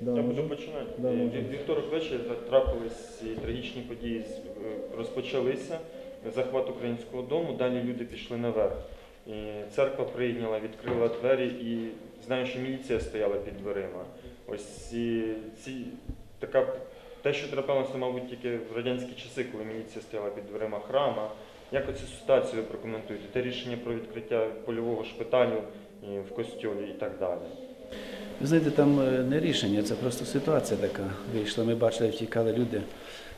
Да, Я буду починати. Да, Вівторок ввечері трапились трагічні події е, розпочалися. Захват українського дому, далі люди пішли наверх. І церква прийняла, відкрила двері і знаю, що міліція стояла під дверима. Ось і ці така те, що трапилося, мабуть, тільки в радянські часи, коли міліція стояла під дверима храма. Як оцю ситуацію ви прокоментуєте? Те рішення про відкриття польового шпиталю в костьолі і так далі. Ви знаєте, там е, не рішення, це просто ситуація така вийшла. Ми бачили, втікали люди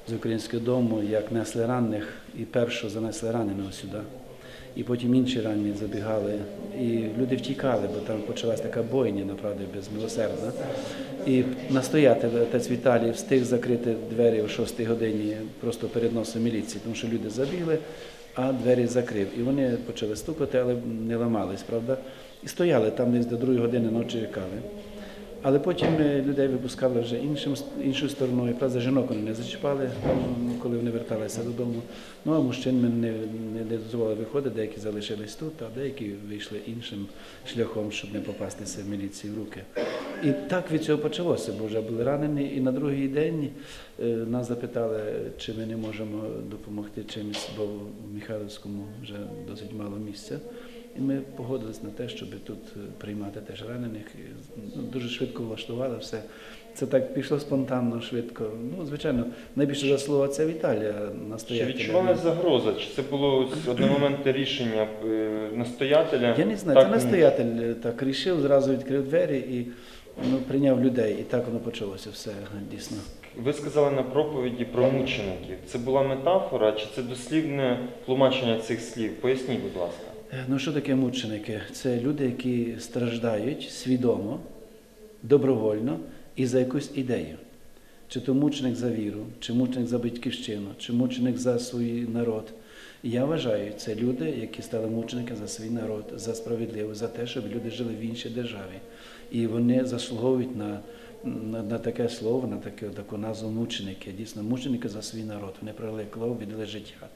з українського дому, як несли ранених, і першого занесли раненого сюди. І потім інші ранені забігали. І люди втікали, бо там почалась така бойня, направді, безмилосердна. І настоятель отець Віталій встиг закрити двері о 6 годині просто перед носом міліції, тому що люди забігли, а двері закрив. І вони почали стукати, але не ламались, правда? І стояли там десь до другої години ночі чекали. Але потім людей випускали вже іншим, іншою стороною. Правда, жінок вони не зачіпали, коли вони верталися додому. Ну а мужчин ми не, не, дозволили виходити, деякі залишились тут, а деякі вийшли іншим шляхом, щоб не попастися в міліції в руки. І так від цього почалося, бо вже були ранені. І на другий день нас запитали, чи ми не можемо допомогти чимось, бо в Михайлівському вже досить мало місця. І ми погодились на те, щоб тут е, приймати теж ранених. Ну, Дуже швидко влаштували все. Це так пішло спонтанно, швидко. Ну, звичайно, найбільше заслуга це Віталія настоятеля. Чи відчували загроза? Чи це було одномоментне рішення е, настоятеля? Я не знаю, Так, це настоятель е, так рішив, зразу відкрив двері і ну, прийняв людей. І так воно почалося все дійсно. Ви сказали на проповіді про мучеників. Це була метафора, чи це дослівне тлумачення цих слів? Поясніть, будь ласка. Ну, що таке мученики? Це люди, які страждають свідомо, добровольно і за якусь ідею. Чи то мученик за віру, чи мученик за батьківщину, чи мученик за свій народ. Я вважаю, це люди, які стали мучениками за свій народ, за справедливість, за те, щоб люди жили в іншій державі. І вони заслуговують на, на, на таке слово, на таке, таку назву мученики. Дійсно, мученики за свій народ. Вони пролили віддали життя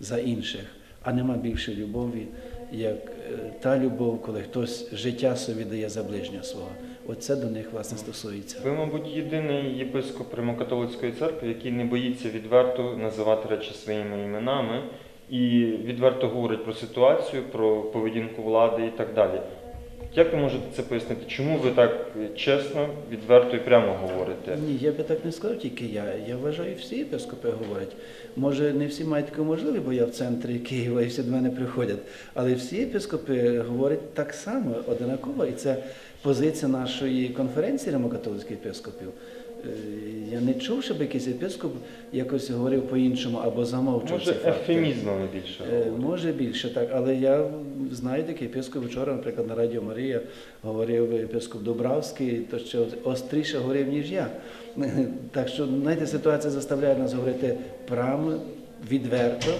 за інших. А нема більше любові, як е, та любов, коли хтось життя собі дає за ближнього свого. Оце до них власне стосується. Ви, мабуть, єдиний єпископ Римокатолицької церкви, який не боїться відверто називати речі своїми іменами і відверто говорить про ситуацію, про поведінку влади і так далі. Як ви можете це пояснити? Чому ви так чесно, відверто і прямо говорите? Ні, я би так не сказав, тільки я. Я вважаю, всі єпископи говорять. Може, не всі мають таку можливість, бо я в центрі Києва і всі до мене приходять. Але всі єпископи говорять так само, одинаково, І це позиція нашої конференції римокатолицьких єпископів. Е, Я не чув, щоб якийсь єпископ якось говорив по-іншому або замовчував Може, ефемізмами більше? Е, Може більше так, але я знаю такий єпископ вчора, наприклад, на Радіо Марія говорив єпископ Дубравський, то ще остріше говорив, ніж я. Так що, знаєте, ситуація заставляє нас говорити прямо, відверто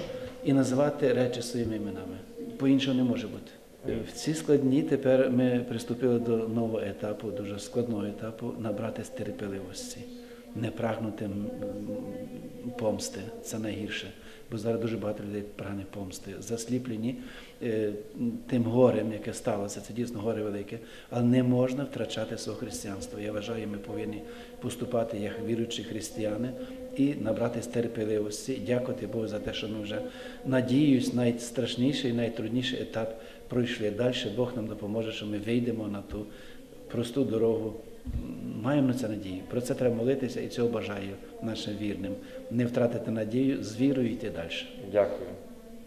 і називати речі своїми іменами. По-іншому не може бути. В ці складні тепер ми приступили до нового етапу, дуже складного етапу, набрати терпеливості, не прагнути помсти. Це найгірше. Бо зараз дуже багато людей прагне помсти, засліплені е, тим горем, яке сталося. Це дійсно горе велике, але не можна втрачати свого християнства. Я вважаю, ми повинні поступати як віруючі християни і набратись терпеливості, дякувати Богу за те, що ми вже надіюсь, найстрашніший, найтрудніший етап пройшли. Далі Бог нам допоможе, що ми вийдемо на ту просту дорогу. Маємо на це надію. Про це треба молитися і цього бажаю нашим вірним. Не втратити надію, з вірою йти далі. Дякую.